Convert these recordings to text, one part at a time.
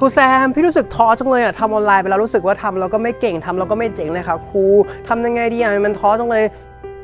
ครูแซมพี่รู้สึกท้อจังเลยอะทำออนไลน์ไปแล้วรู้สึกว่าทำแล้วก็ไม่เก่งทำแล้วก็ไม่เจ๋งเลยครับครูทำยังไงดีอะมันท้อจังเลย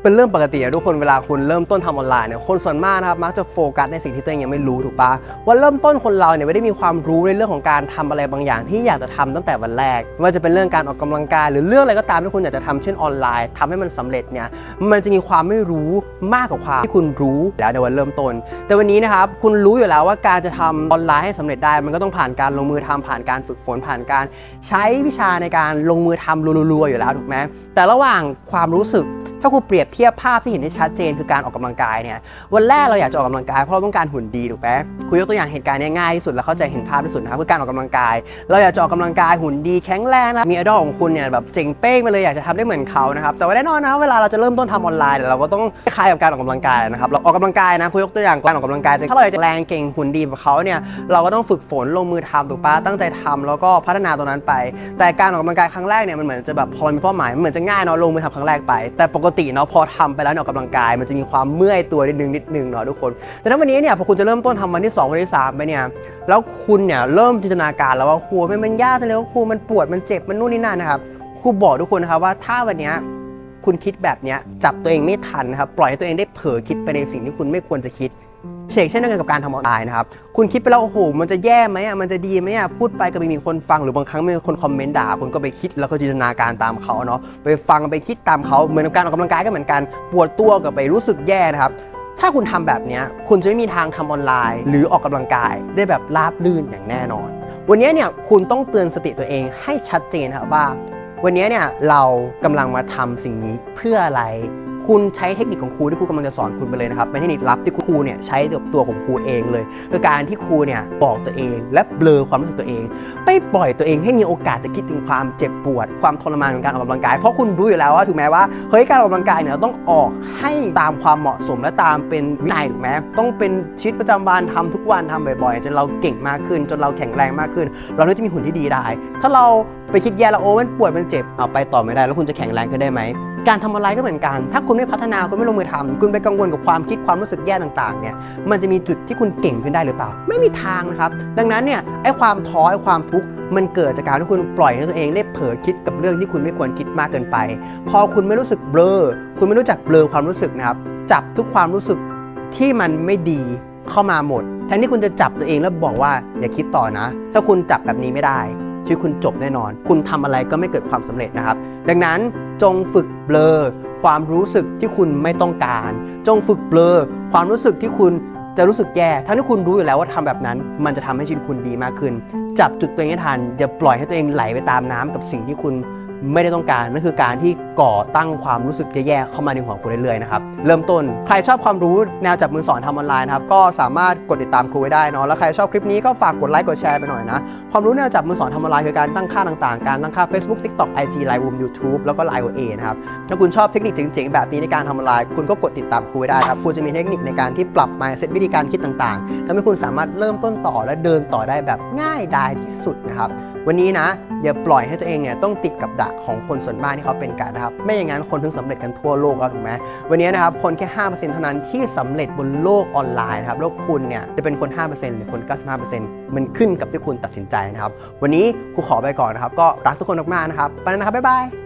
เป็นเรื่องปกติอะทุกคนเวลาคุณเริ่มต้นทำออนไลน์เนี่ยคนส่วนมากนะครับมักจะโฟกัสในสิ่งที่ตัวเองยังไม่รู้ถูกปะวันเริ่มต้นคนเราเนี่ยไม่ได้มีความรู้ในเรื่องของการทำอะไรบางอย่าง ที่อยากจะทำตั้งแต่วันแรกว่าจะเป็นเรื่องการออกกำลังกาย หรือเรื่องอะไรก็ตามที่คุณอยากจะทำเช่นออนไลน์ทำให้มันสำเร็จเนี่ยมันจะมีความไม่รู้มากกว่าความที่คุณรู้แล้วในวันเริ่มต้น แต่วันนี้นะครับคุณรู้อยู่แล้วว่าการจะทำออนไลน์ให้สำเร็จได้ มันก็ต้องผ่านการลงมือทำผ่านการฝึกฝนผ่านการ ใช้วิชาในการลงมือทำรัวๆอยู่แล้วถูกไหมแต่ระหว่างความรู้สึก ถ้าครูเปรียบเทียบภาพที่เห็นได้ชัดเจนคือการออกกำลังกายเนี่ยวันแรกเราอยากจะออกกำลังกายเพราะเราต้องการหุ่นดีถูกไหมครูยกตัวอย่างเหตุการณ์เนี้ง่ายที่สุดแล้วเข้าใจเห็นภาพที่สุดนะครับคือการออกกำลังกาย เราอยากจะออกกำลังกายหุ่นดีแข็งแรงนะมีไอดอลของคุณเนี่ยแบบเจ๋งเป้งไปเลยอยากจะทำได้เหมือนเขานะครับแต่ว่าแน่นอนนะเวลาเราจะเริ่มต้นทำออนไลน์เราก็ต้องคล้ายกับการออกกำลังกายนะครับเราออกกำลังกายนะครูยกตัวอย่างการออกกำลังกายถ้าเราอยากจะแรงเก่งหุ่นดีแบบเขาเนี่ยเราก็ต้องฝึกฝนลงมือทำถูกปะตั้งใจทำแล้วก็พัฒนาตรงนั้นไป แต่การออกกำลังกายครั้งแรกเนี่ยมันเหมือนจะแบบพอมีเป้าหมายมันเหมือนจะง่ายเนาะลงมือทำครั้งแรกไปแต่ปกติเนาะพอทำไปแล้วเนี่ยออกกำลังกาย มันจะมีความเมื่อยตัวนิดนึงนิดนึงเนาะทุกคน แต่ถ้าวันนี้เนี่ยพอคุณจะเริ่มต้นทำวันที่2วันที่3ไปเนี่ยแล้วคุณเนี่ยเริ่มจินตนาการแล้วว่าครูมันมันยากเลยว่าครูมันปวดมันเจ็บมันนู่นนี่นั่นนะครับครูบอกทุกคนนะครับว่าถ้าวันนี้คุณคิดแบบนี้จับตัวเองไม่ทันนะครับปล่อยให้ตัวเองได้เผลอคิดไปในสิ่งที่คุณไม่ควรจะคิด เชกเช่นเดียวกันกับการทำออนไลน์นะครับ คุณคิดไปแล้วโอ้โห มันจะแย่ไหมอะ มันจะดีไหมอะ พูดไปก็ไม่มีคนฟังหรือบางครั้งมีคนคอมเมนต์ด่าคุณก็ไปคิดแล้วก็จินตนาการตามเขาเนาะ ไปฟังไปคิดตามเขาเหมือนการออกกำลังกายก็เหมือนกัน ปวดตัวกับไปรู้สึกแย่นะครับถ้าคุณทำแบบนี้คุณจะไม่มีทางทำออนไลน์ หรือออกกำลังกายได้แบบราบลื่นอย่างแน่นอน วันนี้เนี่ยคุณต้องเตือนสติตัวเองให้ชัดเจนครับว่า วันนี้เนี่ยเรากำลังมาทำสิ่งนี้เพื่ออะไร คุณใช้เทคนิคของครูที่ครูกำลังจะสอนคุณไปเลยนะครับเป็นเทคนิคลับที่ครูเนี่ยใช้กับตัวของครูเองเลยคือการที่ครูเนี่ยบอกตัวเอง และเบลอความรู้สึกตัวเอง ไปปล่อยตัวเองให้มีโอกาสจะคิดถึงความเจ็บปวด ความทรมานของการออกกำลังกาย เพราะคุณรู้อยู่แล้วว่าถึงแม้ว่าเฮ้ยการออกกำลังกายเนี่ยเราต้องออกให้ตามความเหมาะสมและตามเป็นวินัยถูกไหมต้องเป็นชีวิตประจำวันทำทุกวันทำบ่อยๆ จนเราเก่งมากขึ้น จนเราแข็งแรงมากขึ้น เราถึงจะมีหุ่นที่ดีได้ ถ้าเราไปคิดแย่แล้วโอ้มันปวดมันเจ็บเอาไปต่อไม่ได้ แล้วคุณจะแข็งแรงขึ้นได้ไหม การทำอะไรก็เหมือนกัน ถ้าคุณไม่พัฒนาคุณไม่ลงมือทำคุณไปกังวลกับความคิดความรู้สึกแย่ต่างๆ เนี่ย มันจะมีจุดที่คุณเก่งขึ้นได้หรือเปล่า ไม่มีทางนะครับ ดังนั้นเนี่ย ไอ้ความท้อ ไอ้ความทุกข์ มันเกิดจากการที่คุณปล่อยให้ตัวเองได้เผลอคิดกับเรื่องที่คุณไม่ควรคิดมากเกินไป พอคุณไม่รู้สึกเบลอ คุณไม่รู้จักเบลอความรู้สึกนะครับ จับทุกความรู้สึกที่มันไม่ดีเข้ามาหมด แทนที่คุณจะจับตัวเองแล้วบอกว่าอย่าคิดต่อนะ ถ้าคุณจับแบบนี้ไม่ได้ ชีวิตคุณจบแน่นอน คุณทำอะไรก็ไม่เกิดความสำเร็จนะครับ ดังนั้นจงฝึกเบลอความรู้สึกที่คุณไม่ต้องการ จงฝึกเบลอความรู้สึกที่คุณจะรู้สึกแย่ทั้งที่คุณรู้อยู่แล้วว่าทำแบบนั้น มันจะทำให้ชีวิตคุณดีมากขึ้น จับจุดตัวเองให้ทันอย่าปล่อยให้ตัวเองไหลไปตามน้ำกับสิ่งที่คุณ ไม่ได้ต้องการนั่นคือการที่ก่อตั้งความรู้สึกแย่ๆเข้ามาในหัวคุณเรื่อยๆนะครับเริ่มต้นใครชอบความรู้แนวจับมือสอนทำออนไลน์นะครับก็สามารถกดติดตามครูไว้ได้เนาะแล้วใครชอบคลิปนี้ก็ฝากกดไลค์กดแชร์ไปหน่อยนะความรู้แนวจับมือสอนทำออนไลน์คือการตั้งค่าต่างๆ การตั้งค่า Facebook TikTok IG Line Room YouTube แล้วก็ Line OA นะครับถ้าคุณชอบเทคนิคเจ๋งๆแบบนี้ในการทำออนไลน์คุณก็กดติดตามครูไว้ได้ครับครูจะมีเทคนิคในการที่ปรับ mindset วิธีการคิดต่างๆทำให้คุณสามารถเริ่มต้นต่อและเดินต่อได้แบบง่ายดายที่สุดนะครับ วันนี้นะอย่าปล่อยให้ตัวเองเนี่ยต้องติดกับดักของคนส่วนมากที่เขาเป็นกันนะครับไม่อย่างนั้นคนถึงสำเร็จกันทั่วโลกแล้วถูกไหมวันนี้นะครับคนแค่5%เท่านั้นที่สำเร็จบนโลกออนไลน์นะครับแล้วคุณเนี่ยจะเป็นคน 5%หรือคน 95%มันขึ้นกับที่คุณตัดสินใจนะครับวันนี้ครูขอไปก่อนนะครับก็รักทุกคนมากๆนะครับไปแล้วนะครับบ๊ายบาย